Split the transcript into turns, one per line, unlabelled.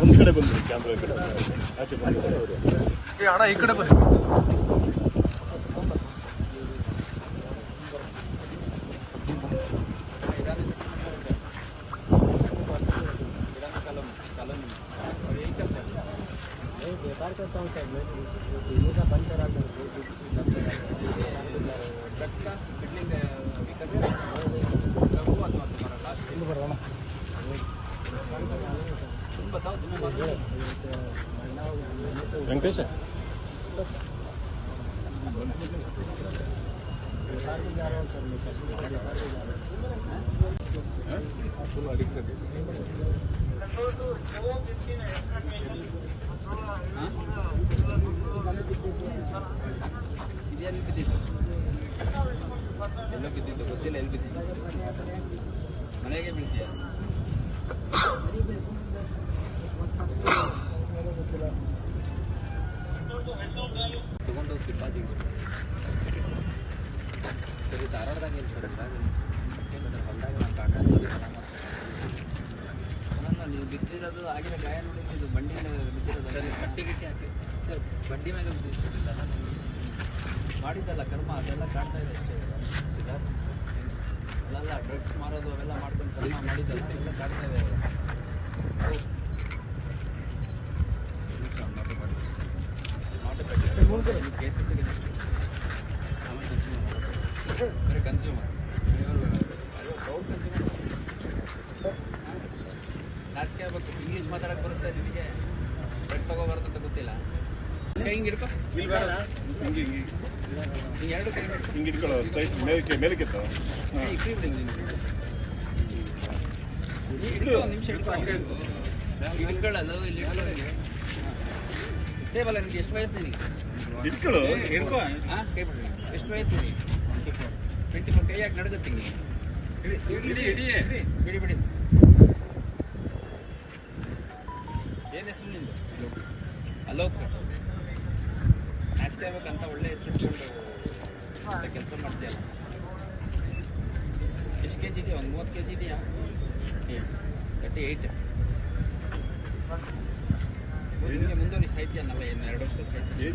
ಒಂದ್ ಕಡೆ ಬಂದ್ರಿ ಕ್ಯಾಮ್ರಾ ಕಡೆ ಆಚೆ ಬಂದು
ಅಣ್ಣ ಈ ಕಡೆ ಬನ್ನಿ
इंतज़ार करता हूँ सर मैं। पीने का बंद करा सर
तुम्हें
वेंकटेश
ಇದೆಲ್ಲಿ ಬಿದ್ದಿದ್ದು ಎಲ್ಲೋ ಬಿದ್ದಿದ್ದು ಗೊತ್ತಿಲ್ಲ ಎಲ್ಲಿ ಬಿದ್ದಿದ್ದು ಮನೆಗೆ ಬೀಳ್ತೀಯ ತಗೊಂಡು ಸಿಪ್ಪಾಜಿಗೆ ಸರಿ ಧಾರವಾಡದಾಗ ಏನು ಸರ್ ಇದ್ರಾಗ ಏನು ಸರ್ ಹೊಲ್ದಾಗ ನಮ್ಮ ಕಾಕ ನೀವು ಬಿದ್ದಿರೋದು ಆಗಿರೋ ಗಾಯ ನೋಡಿದ್ದು ಬಂಡಿ ಮೇಲೆ ಬಿದ್ದಿರೋದು ಸರಿ ಕಟ್ಟಿ ಗಿಟ್ಟಿ ಹಾಕಿ. ಸರ್ ಬಂಡಿ ಮೇಲೆ ಸರ್ ಮಾಡಿದ್ದಲ್ಲ ಕರ್ಮ ಅದೆಲ್ಲ ಕಾಣ್ತಾ ಇದೆ ಅಷ್ಟೇ. ಸುಧಾರಿಸಿ ಅಲ್ಲೆಲ್ಲ ಡ್ರಗ್ಸ್ ಮಾರೋದು ಅವೆಲ್ಲ ಮಾಡ್ಕೊಂಡು ಕರ್ಮ ಮಾಡಿದ್ದಲ್ಲ ಎಲ್ಲ ಕಾಣ್ತಾ ಇದೆ. ಕೇಸಸ್ ಇದೆ. ಬರೀ ಕನ್ಸ್ಯೂಮರ್ ಇಂಗ್ಲೀಷ್ ಮಾತಾಡಕ್ ಬರುತ್ತೆ ನಿನಗೆ ಬ್ರೆಡ್ ತಗೋಬಾರ್ದು ಅಂತ ಗೊತ್ತಿಲ್ಲ. ಕೈ ಹಿಂಗೆ ಹಿಡ್ಕೊ.
ಬೇಡ. ಹಿಂಗೆ ಹಿಂಗೆ.
ಎರಡು ಕೈ
ಹಿಂಗೆ ಇಟ್ಕೊಳ್ಳೋ ಸ್ಟ್ರೈಟ್ ಮೇಲಕ್ಕೆ ಮೇಲಕ್ಕೆ ಎತ್ತ.
ಬಿಡಿ ನಿಮಿಷ ಹಿಡ್ಕೊ ಅಷ್ಟೇ. ಇಲ್ಲಿ ಹಿಡ್ಕೊಳ್ಳಲ್ಲ ಇಲ್ಲಿ ಹಿಡ್ಕೊಳ್ಳಿ ಸ್ಟೇಬಲ್ ನಿನಗೆ ಎಷ್ಟು ವಯಸ್ಸು ನಿನಗೆ?
ಇಟ್ಕೊಳ್ಳೋ ಹಿಡ್ಕೋ.
ಹಾಂ ಕೈ ಬಿಡ್ರಿ ಎಷ್ಟು ವಯಸ್ಸು ನಿನಗೆ? ಟ್ವೆಂಟಿ ಫೋರ್ ಕೈ ಯಾಕೆ ನಡಗುತ್ತೆ ಹಿಂಗೆ ಬಿಡಿ ಬಿಡಿ. ಏನು ಹೆಸರು ನಿಂದು? ಅಲೋಕ್. ನಾಚಿಕೆ ಆಗ್ಬೇಕಂತ ಒಳ್ಳೆ ಹೆಸರು ಇಟ್ಕೊಂಡು ಕೆಲಸ ಮಾಡ್ತೀಯಲ್ಲ. ಎಷ್ಟು ಕೆ ಜಿ ಇದೆಯಾ? ಒಂದು ಮೂವತ್ತು ಕೆ ಜಿ ಇದೆಯಾ ತರ್ಟಿ ಏಯ್ಟ್ ಮುಂದೆ ಮುಂದೆ ಸಾಹಿತ್ಯ ಅನ್ನಲ್ಲ ಏನು ಎರಡು ವರ್ಷ ಸಾಹಿತ್ಯ